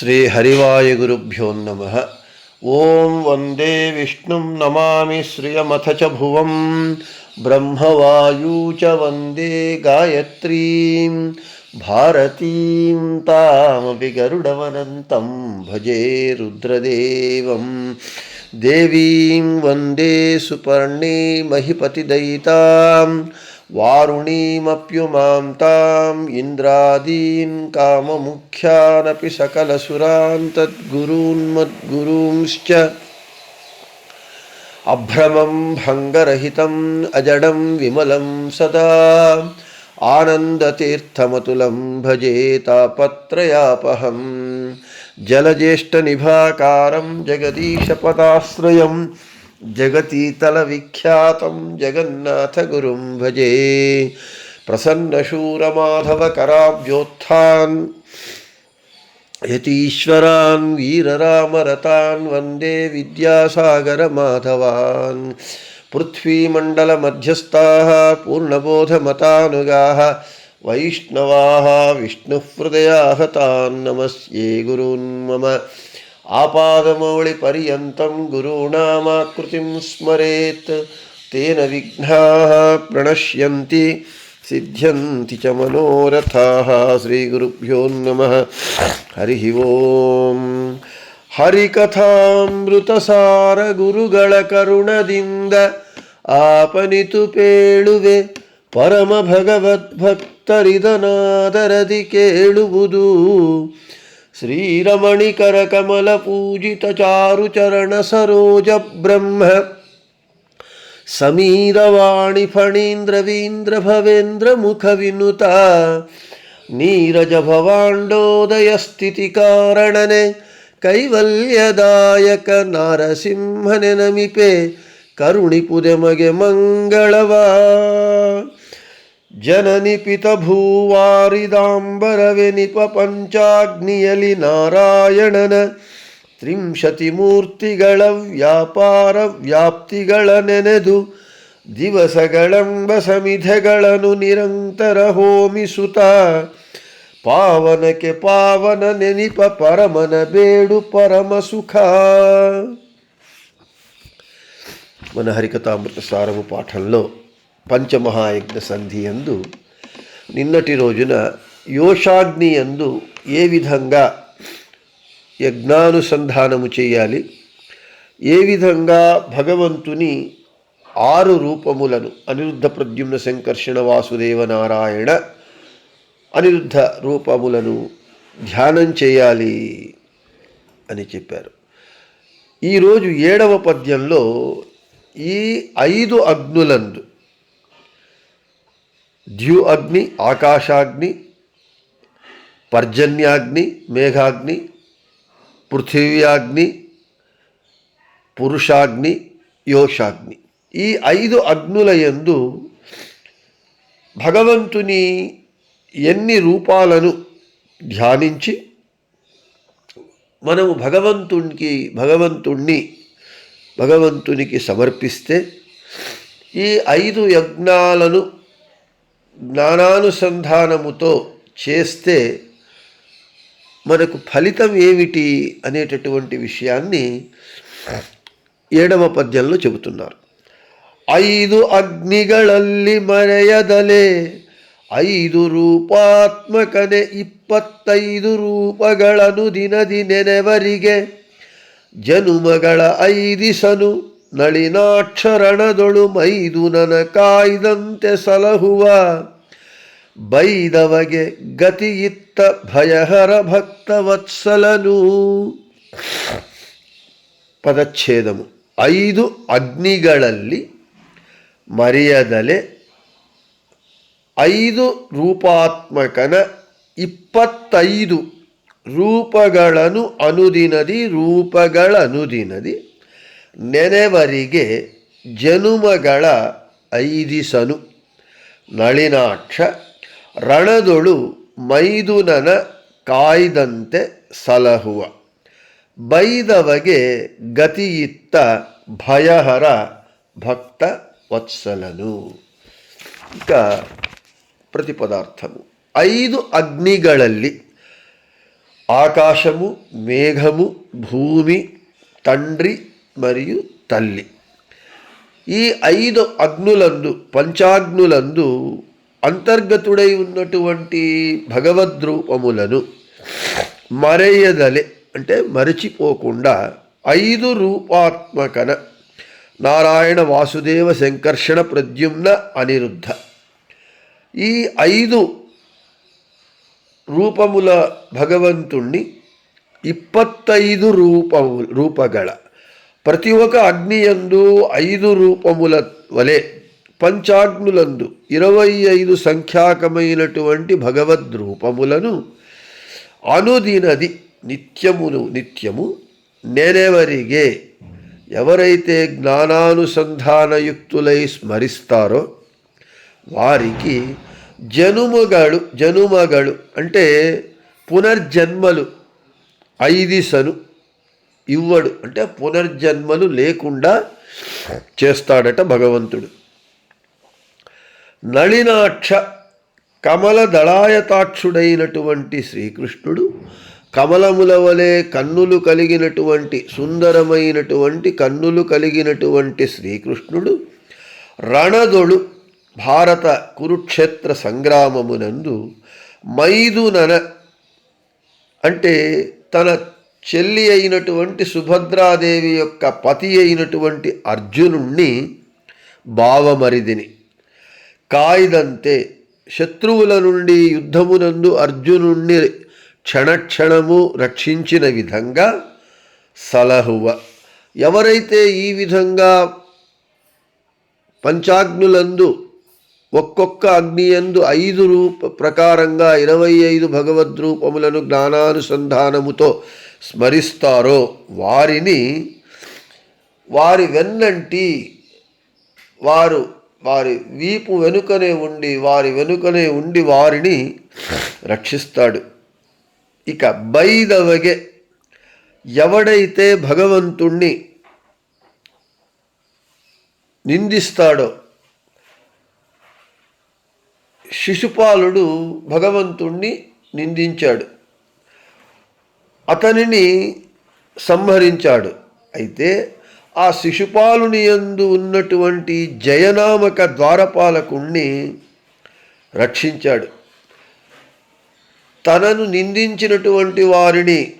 श्रीहरिवायुगुरुभ्यो नमः। ॐ वंदे विष्णुं नमामि श्रियमथ च भुवं। ब्रह्मवायू च वंदे गायत्रीं। भारतीं तामपि भजे रुद्रदेवं। देवीं वंदे सुपर्णे महिपतिदयिताम् वारुणीमप्युमां ताम् इन्द्रादीन् काममुख्यानपि सकलसुरान् तद्गुरून्मद्गुरूंश्च अभ्रमं भङ्गरहितम् अजडं विमलं सदा। आनन्दतीर्थमतुलं भजे तापत्रयापहं जलज्येष्ठनिभाकारं जगदीशपदाश्रयम्। जगतीतलविख्यातं जगन्नाथगुरुं भजे। प्रसन्नशूरमाधवकराब्जोत्थान्, यतीश्वरान्, वीररामरतान्, वंदे विद्यासागरमाधवान्। पृथ्वीमण्डलमध्यस्थाः, पूर्णबोधमतानुगाः, वैष्णवाः विष्णुहृदयाः तान् नमस्ये गुरून् मम। आपादमौलिपर्यन्तं गुरूणामाकृतिं स्मरेत् तेन विघ्नाः प्रणश्यन्ति सिद्ध्यन्ति च मनोरथाः श्रीगुरुभ्यो नमः हरिः ಓಂ ಹರಿಕಥಾಮೃತಸಾರ ಕರುಣದಿಂದ ಆಪನಿತು ಪೇಳುವೆ ಪರಮ ಭಗವದ್ಭಕ್ತರಿದನಾದರದಿ ಕೇಳುವುದು श्रीरमणिकरकमलपूजितचारुचरणसरोजब्रह्म समीरवाणिफणीन्द्रवीन्द्रभवेन्द्रमुखविनुता ನೀರಜಭವಾಂಡೋದಯಸ್ಥಿತಿಕಾರಣನೆ ಕೈವಲ್ಯದಾಯಕ ನಾರಸಿಂಹನೆ ನಮಿಪೆ ಕರುಣಿಪುದೆ ಮಗೆ ಮಂಗಳವ ಜನನಿಪಿತ ಭೂವಾರಿದಾಂಬರವೆನಿಪ ಪಂಚಾಗ್ನಿಯಲಿ ನಾರಾಯಣನ ತ್ರಿಂಶತಿ ಮೂರ್ತಿಗಳ ವ್ಯಾಪಾರ ವ್ಯಾಪ್ತಿಗಳ ನೆನೆದು ದಿವಸಗಳೆಂಬ ಸಮಿಧೆಗಳನ್ನು ನಿರಂತರ ಹೋಮಿಸುತ್ತ ಪಾವನಕ್ಕೆ ಪಾವನ ನೆನಿಪ ಪರಮನ ಬೇಡು ಪರಮ ಸುಖ మన హరికథామృత సారము పాఠంలో పంచమహాయజ్ఞ సంధి యందు నిన్నటి రోజున యోషాగ్ని యందు ఏ విధంగా యజ్ఞానుసంధానము చేయాలి? ఏ విధంగా భగవంతుని ఆరు రూపములను అనిరుద్ధ ప్రద్యుమ్న సంకర్షణ వాసుదేవ నారాయణ అనిరుద్ధ రూపములను ధ్యానం చేయాలి అని చెప్పారు. ఈరోజు ఏడవ పద్యంలో ఈ ఐదు అగ్నులందు ద్యు అగ్ని ఆకాశాగ్ని పర్జన్యాగ్ని మేఘాగ్ని పృథివ్యాగ్ని పురుషాగ్ని యోషాగ్ని. ఈ ఐదు అగ్నుల యందు భగవంతుని ఎన్ని రూపాలను ధ్యానించి మనము భగవంతునికి భగవంతుణ్ణి భగవంతునికి సమర్పిస్తే ఈ ఐదు యజ్ఞాలను జ్ఞానానుసంధానముతో చేస్తే మనకు ఫలితం ఏమిటి అనేటటువంటి విషయాన్ని ఏడవ పద్యంలో చెబుతున్నారు. ఐదు అగ్నిగళల్లి మరయదలే ఐదు రూపాత్మకనే ఇప్పతైదు రూపగళను దినది నెనెవరిగే జనుమగళ ఐదిసను ನಳಿನಾಕ್ಷರಣದೊಳು ಮೈದುನನ ಕಾಯ್ದಂತೆ ಸಲಹುವ. ಬೈದವಗೆ ಗತಿಯಿತ್ತ ಭಯಹರ ಭಕ್ತವತ್ಸಲನು. ಪದಚ್ಛೇದವು. ಐದು ಅಗ್ನಿಗಳಲ್ಲಿ ಮರೆಯದಲೆ ಐದು ರೂಪಾತ್ಮಕನ ಇಪ್ಪತ್ತೈದು ರೂಪಗಳನ್ನು ಅನುದಿನದಿ, ರೂಪಗಳನುದಿನದಿ. ನೆನೆವರಿಗೆ ಜನುಮಗಳ ಐದಿಸನು. ನಳಿನಾಕ್ಷ, ರಣದೊಳು ಮೈದುನನ ಕಾಯ್ದಂತೆ ಸಲಹುವ. ಬೈದವಗೆ ಗತಿಯಿತ್ತ ಭಯಹರ ಭಕ್ತ ವತ್ಸಲನು. ಇಕ ಪ್ರತಿಪದಾರ್ಥವು. ಐದು ಅಗ್ನಿಗಳಲ್ಲಿ ಆಕಾಶವು ಮೇಘವು ಭೂಮಿ, ತಂಡ್ರಿ మరియు తల్లి. ఈ ఐదు అగ్నులందు పంచాగ్నులందు అంతర్గతుడై ఉన్నటువంటి భగవద్రూపములను మరయదలే. అంటే మరచిపోకుండా ఐదు రూపాత్మకన నారాయణ వాసుదేవ శంకర్షణ ప్రద్యుమ్న అనిరుద్ధ. ఈ ఐదు రూపముల భగవంతుణ్ణి ఇప్పత్తైదు రూపము రూపగల ప్రతి ఒక్క అగ్నియందు ఐదు రూపముల వలె పంచాగ్నులందు ఇరవై ఐదు సంఖ్యాకమైనటువంటి భగవద్రూపములను అనుదినది నిత్యమును నిత్యము నెలవరిగే ఎవరైతే జ్ఞానానుసంధానయుక్తులై స్మరిస్తారో వారికి జనుమగడు జనుమగడు అంటే పునర్జన్మలు ఐదిసను ఇవ్వడు. అంటే పునర్జన్మలు లేకుండా చేస్తాడట భగవంతుడు. నళినాక్ష కమల దళాయతాక్షుడైనటువంటి శ్రీకృష్ణుడు కమలముల వలె కన్నులు కలిగినటువంటి సుందరమైనటువంటి కన్నులు కలిగినటువంటి శ్రీకృష్ణుడు రణదొడు భారత కురుక్షేత్ర సంగ్రామమునందు మైదునన అంటే తన చెల్లి అయినటువంటి సుభద్రాదేవి యొక్క పతి అయినటువంటి అర్జునుణ్ణి భావమరిదిని కాయిదంతే శత్రువుల నుండి యుద్ధమునందు అర్జునుణ్ణి క్షణక్షణము రక్షించిన విధంగా సలహువ. ఎవరైతే ఈ విధంగా పంచాగ్నులందు ఒక్కొక్క అగ్నియందు ఐదు రూప ప్రకారంగా ఇరవై ఐదు భగవద్రూపములను జ్ఞానానుసంధానముతో స్మరిస్తారో వారిని వారి వెన్నంటి వారు వారి వీపు వెనుకనే ఉండి వారి వెనుకనే ఉండి వారిని రక్షిస్తాడు. ఇక బైదవగే ఎవడైతే భగవంతుణ్ణి నిందిస్తాడో శిశుపాలుడు భగవంతుణ్ణి నిందించాడు. అతనిని సంహరించాడు. అయితే ఆ శిశుపాలుని యందు ఉన్నటువంటి జయనామక ద్వారపాలకుణ్ణి రక్షించాడు. తనను నిందించినటువంటి వారిని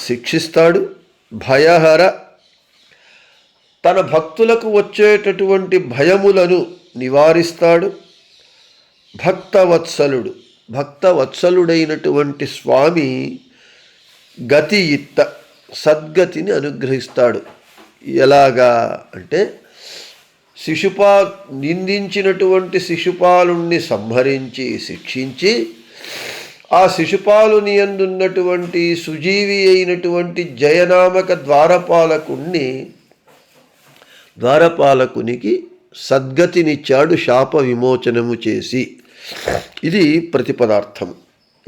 శిక్షిస్తాడు. భయహర తన భక్తులకు వచ్చేటటువంటి భయములను నివారిస్తాడు. భక్తవత్సలుడు భక్తవత్సలుడైనటువంటి స్వామి గతి ఇత్త సద్గతిని అనుగ్రహిస్తాడు. ఎలాగా అంటే శిశుపా నిందించినటువంటి శిశుపాలుణ్ణి సంహరించి శిక్షించి ఆ శిశుపాలుని ఎందున్నటువంటి సుజీవి అయినటువంటి జయనామక ద్వారపాలకుణ్ణి ద్వారపాలకునికి సద్గతినిచ్చాడు శాప విమోచనము చేసి. ఇది ప్రతిపదార్థం.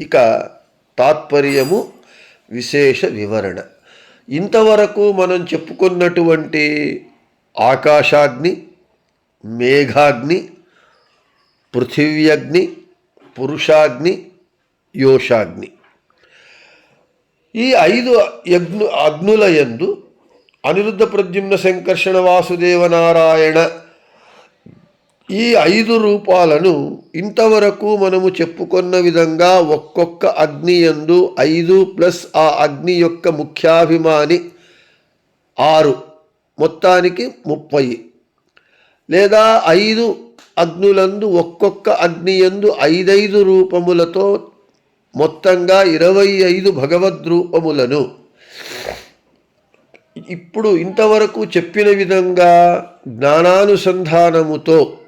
ఇక తాత్పర్యము విశేష వివరణ. ఇంతవరకు మనం చెప్పుకున్నటువంటి ఆకాశాగ్ని మేఘాగ్ని పృథివ్యగ్ని పురుషాగ్ని యోషాగ్ని. ఈ ఐదు యజ్ఞ అగ్నుల యందు అనిరుద్ధ ప్రద్యుమ్న సంకర్షణ వాసుదేవ నారాయణ ఈ ఐదు రూపాలను ఇంతవరకు మనము చెప్పుకున్న విధంగా ఒక్కొక్క అగ్ని యందు ఐదు ప్లస్ ఆ అగ్ని యొక్క ముఖ్యాభిమాని ఆరు. మొత్తానికి ముప్పై. లేదా ఐదు అగ్నులందు ఒక్కొక్క అగ్నియందు ఐదైదు రూపములతో మొత్తంగా ఇరవై ఐదు భగవద్రూపములను ఇప్పుడు ఇంతవరకు చెప్పిన విధంగా జ్ఞానానుసంధానముతో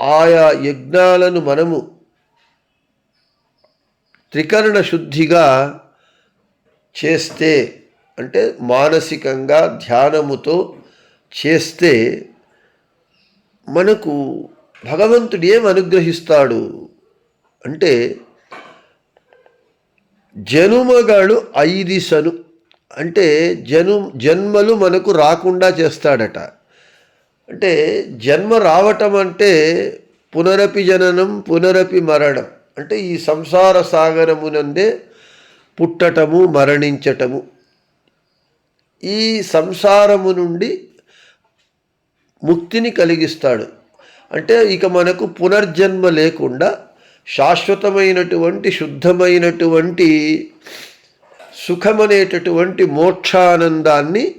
ఆయా యజ్ఞాలను మనము త్రికరణ శుద్ధిగా చేస్తే అంటే మానసికంగా ధ్యానముతో చేస్తే మనకు భగవంతుడు ఏం అనుగ్రహిస్తాడు? అంటే జనుమగాడు ఐదిసను అంటే జను జన్మలు మనకు రాకుండా చేస్తాడట. అంటే జన్మ రావటం అంటే పునరపి జననం పునరపి మరణం. అంటే ఈ సంసార సాగరమునందే పుట్టటము మరణించటము. ఈ సంసారము నుండి ముక్తిని కలిగిస్తాడు. అంటే ఇక మనకు పునర్జన్మ లేకుండా శాశ్వతమైనటువంటి శుద్ధమైనటువంటి సుఖమనేటటువంటి మోక్షానందాన్ని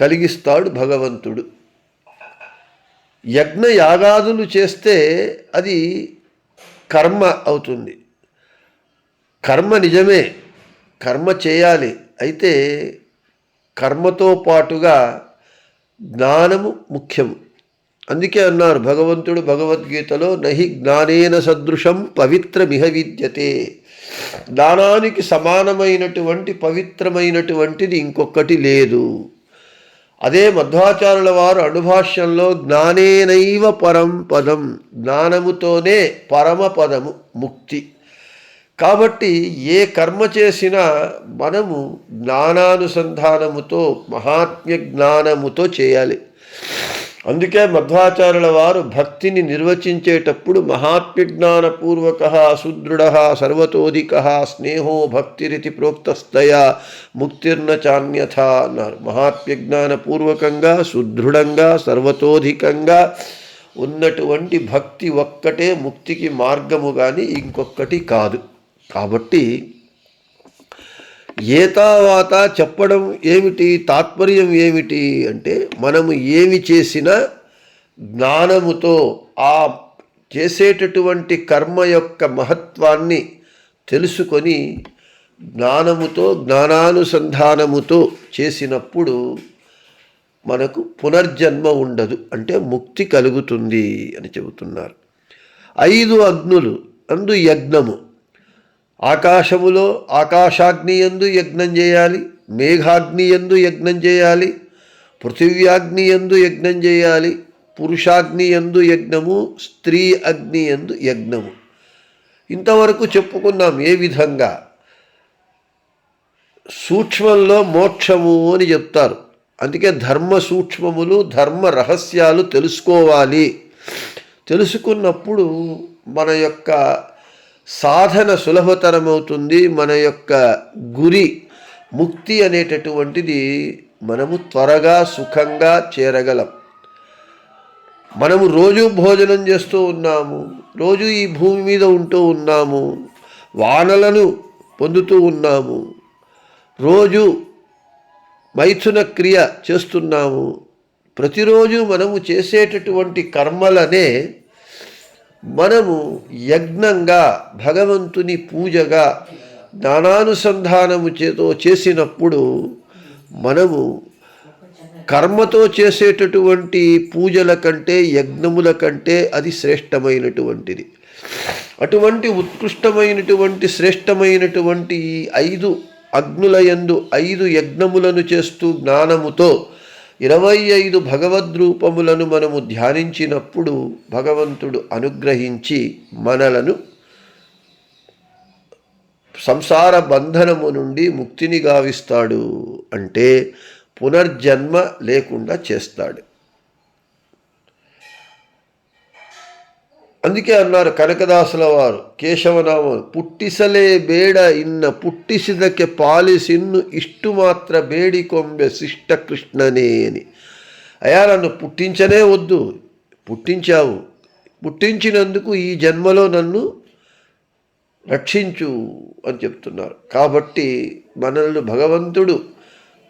కలిగిస్తాడు భగవంతుడు. యజ్ఞ యాగాదులు చేస్తే అది కర్మ అవుతుంది. కర్మ నిజమే కర్మ చేయాలి. అయితే కర్మతో పాటుగా జ్ఞానము ముఖ్యము. అందుకే అన్నారు భగవంతుడు భగవద్గీతలో నహి జ్ఞానేన సదృశం పవిత్రమిహ విద్యతే. జ్ఞానానికి సమానమైనటువంటి పవిత్రమైనటువంటిది ఇంకొకటి లేదు. అదే మధ్వాచార్యుల వారు అణుభాష్యంలో జ్ఞానేనైవ పరం పదం జ్ఞానముతోనే పరమ పదము ముక్తి. కాబట్టి ఏ కర్మ చేసినా మనము జ్ఞానానుసంధానముతో మహాత్మ్య జ్ఞానముతో చేయాలి. అందుకే మధ్వాచార్యుల వారు భక్తిని నిర్వచించేటప్పుడు మహాత్మ్యజ్ఞానపూర్వక సుదృఢ సర్వతోధిక స్నేహో భక్తిరితి ప్రోక్తస్తయ ముక్తిర్న చాన్యథ అన్నారు. మహాత్మ్యజ్ఞానపూర్వకంగా సుదృఢంగా సర్వతోధికంగా ఉన్నటువంటి భక్తి ఒక్కటే ముక్తికి మార్గము కానీ ఇంకొకటి కాదు. కాబట్టి ఏతావాత చెప్పడం ఏమిటి? తాత్పర్యం ఏమిటి? అంటే మనము ఏమి చేసినా జ్ఞానముతో ఆ చేసేటటువంటి కర్మ యొక్క మహత్వాన్ని తెలుసుకొని జ్ఞానముతో జ్ఞానానుసంధానముతో చేసినప్పుడు మనకు పునర్జన్మ ఉండదు. అంటే ముక్తి కలుగుతుంది అని చెబుతున్నారు. ఐదు అగ్నులు అందు యజ్ఞము. ఆకాశములో ఆకాశాగ్ని ఎందు యజ్ఞం చేయాలి మేఘాగ్ని ఎందు యజ్ఞం చేయాలి పృథివ్యాగ్ని ఎందు యజ్ఞం చేయాలి పురుషాగ్ని ఎందు యజ్ఞము స్త్రీ అగ్ని ఎందు యజ్ఞము. ఇంతవరకు చెప్పుకున్నాం ఏ విధంగా? సూక్ష్మంలో మోక్షము అని చెప్తారు. అందుకే ధర్మ సూక్ష్మములు ధర్మ రహస్యాలు తెలుసుకోవాలి. తెలుసుకున్నప్పుడు మన యొక్క సాధన సులభతరమవుతుంది మన యొక్క గురి ముక్తి అనేటటువంటిది మనము త్వరగా సుఖంగా చేరగలం. మనము రోజు భోజనం చేస్తూ ఉన్నాము రోజు ఈ భూమి మీద ఉంటూ ఉన్నాము వానలను పొందుతూ ఉన్నాము రోజు మైథున క్రియ చేస్తున్నాము. ప్రతిరోజు మనము చేసేటటువంటి కర్మలనే మనము యజ్ఞంగా భగవంతుని పూజగా జ్ఞానానుసంధానము చేతో చేసినప్పుడు మనము కర్మతో చేసేటటువంటి పూజల కంటే యజ్ఞముల కంటే అది శ్రేష్టమైనటువంటిది. అటువంటి ఉత్కృష్టమైనటువంటి శ్రేష్టమైనటువంటి ఈ ఐదు అగ్నుల యందు ఐదు యజ్ఞములను చేస్తూ జ్ఞానముతో ఇరవై ఐదు భగవద్రూపములను మనము ధ్యానించినప్పుడు భగవంతుడు అనుగ్రహించి మనలను సంసార బంధనము నుండి ముక్తిని గావిస్తాడు అంటే పునర్జన్మ లేకుండా చేస్తాడు. అందుకే అన్నారు కనకదాసుల వారు ಕೇಶವನಾಮ ಪುಟ್ಟಿಸಲೇಬೇಡ పాలిసిన్ను ఇష్టు మాత్ర బేడి కొంబె శిష్ట కృష్ణనే అని. అయా నన్ను పుట్టించనే వద్దు. పుట్టించావు. పుట్టించినందుకు ఈ జన్మలో నన్ను రక్షించు అని చెప్తున్నారు. కాబట్టి మనల్ని భగవంతుడు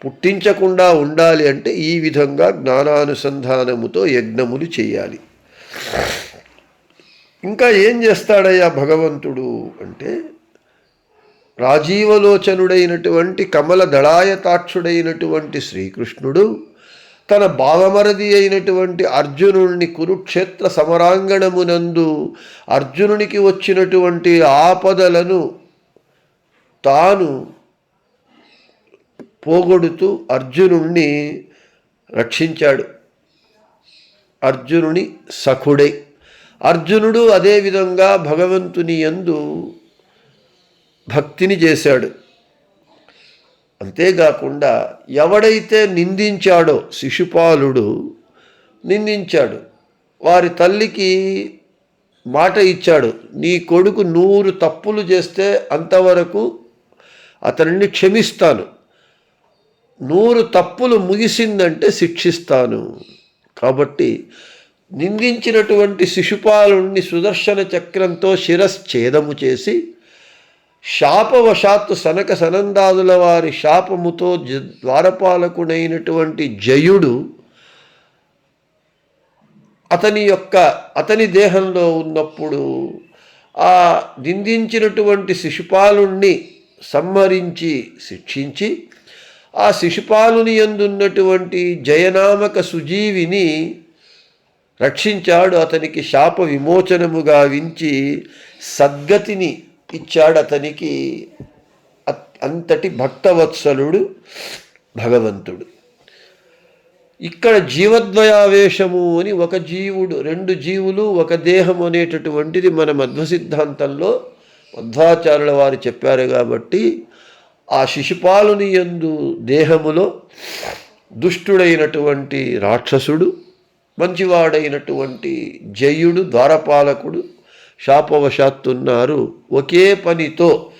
పుట్టించకుండా ఉండాలి అంటే ఈ విధంగా జ్ఞానానుసంధానముతో యజ్ఞములు చేయాలి. ఇంకా ఏం చేస్తాడయ్యా భగవంతుడు అంటే రాజీవలోచనుడైనటువంటి కమల దళాయతాక్షుడైనటువంటి శ్రీకృష్ణుడు తన భావమరది అయినటువంటి అర్జునుడిని కురుక్షేత్ర సమరాంగణమునందు అర్జునునికి వచ్చినటువంటి ఆపదలను తాను పోగొడుతూ అర్జునుణ్ణి రక్షించాడు. అర్జునుని సఖుడై. అర్జునుడు అదేవిధంగా భగవంతుని యందు భక్తిని చేశాడు. అంతేకాకుండా ఎవడైతే నిందించాడో శిశుపాలుడు నిందించాడు. వారి తల్లికి మాట ఇచ్చాడు నీ కొడుకు నూరు తప్పులు చేస్తే అంతవరకు అతనిని క్షమిస్తాను. నూరు తప్పులు ముగిసిందంటే శిక్షిస్తాను. కాబట్టి నిందించినటువంటి శిశుపాలుణ్ణి సుదర్శన చక్రంతో శిరశ్ఛేదము చేసి శాపవశాత్తు సనక సనందాదుల వారి శాపముతో జ ద్వారపాలకుడైనటువంటి జయుడు అతని యొక్క అతని దేహంలో ఉన్నప్పుడు ఆ నిందించినటువంటి శిశుపాలుణ్ణి సంహరించి శిక్షించి ఆ శిశుపాలుని ఎందున్నటువంటి జయనామక సుజీవిని రక్షించాడు అతనికి శాప విమోచనముగా వించి సద్గతిని ఇచ్చాడు అతనికి. అత్- అంతటి భక్తవత్సలుడు భగవంతుడు. ఇక్కడ జీవద్వయావేశము అని ఒక జీవుడు రెండు జీవులు ఒక దేహము అనేటటువంటిది మన మధ్వ సిద్ధాంతంలో మధ్వాచార్యుల వారు చెప్పారు కాబట్టి ఆ శిశుపాలుని యందు దేహములో దుష్టుడైనటువంటి రాక్షసుడు మంచివాడైనటువంటి జయుడు ద్వారపాలకుడు శాపవశాత్తున్నారు. ఒకే పనితో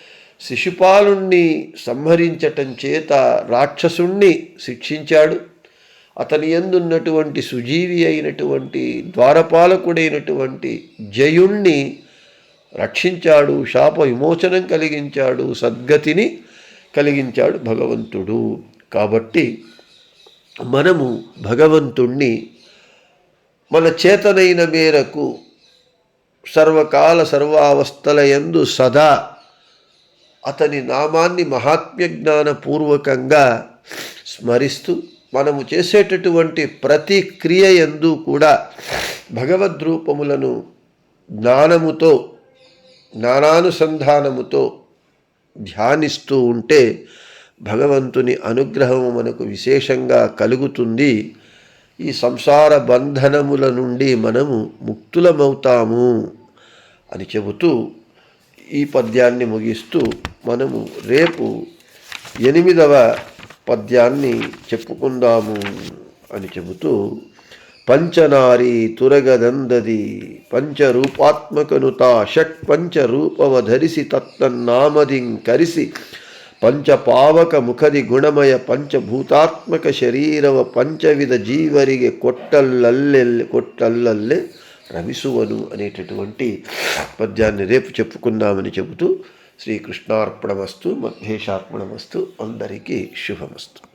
శిశుపాలుణ్ణి సంహరించటం చేత రాక్షసుణ్ణి శిక్షించాడు. అతని ఎందున్నటువంటి సుజీవి అయినటువంటి ద్వారపాలకుడైనటువంటి జయుణ్ణి రక్షించాడు శాప విమోచనం కలిగించాడు సద్గతిని కలిగించాడు భగవంతుడు. కాబట్టి మనము భగవంతుణ్ణి మన చేతనైన మేరకు సర్వకాల సర్వావస్థల ఎందు సదా అతని నామాన్ని మహాత్మ్య జ్ఞానపూర్వకంగా స్మరిస్తూ మనము చేసేటటువంటి ప్రతి క్రియ ఎందు కూడా భగవద్రూపములను జ్ఞానముతో జ్ఞానానుసంధానముతో ధ్యానిస్తూ ఉంటే భగవంతుని అనుగ్రహము మనకు విశేషంగా కలుగుతుంది. ఈ సంసార బంధనముల నుండి మనము ముక్తులమవుతాము అని చెబుతూ ఈ పద్యాన్ని ముగిస్తూ మనము రేపు ఎనిమిదవ పద్యాన్ని చెప్పుకుందాము అని చెబుతూ పంచనారి తురగదందది పంచరూపాత్మకనుత షట్ పంచరూపవ ధరిసి తత్తన్నామదిం కరిసి ಪಂಚಪಾವಕ ಮುಖದಿ ಗುಣಮಯ ಪಂಚಭೂತಾತ್ಮಕ ಶರೀರವ పంచవిధ జీవರಿಗೆ కొట్టల్లల్లెల్లి కొట్టల్లల్లే రమిసువను అనేటటువంటి పద్యాన్ని రేపు చెప్పుకుందామని చెబుతూ శ్రీకృష్ణార్పణమస్తు మహేషార్పణమస్తు అందరికీ శుభమస్తు.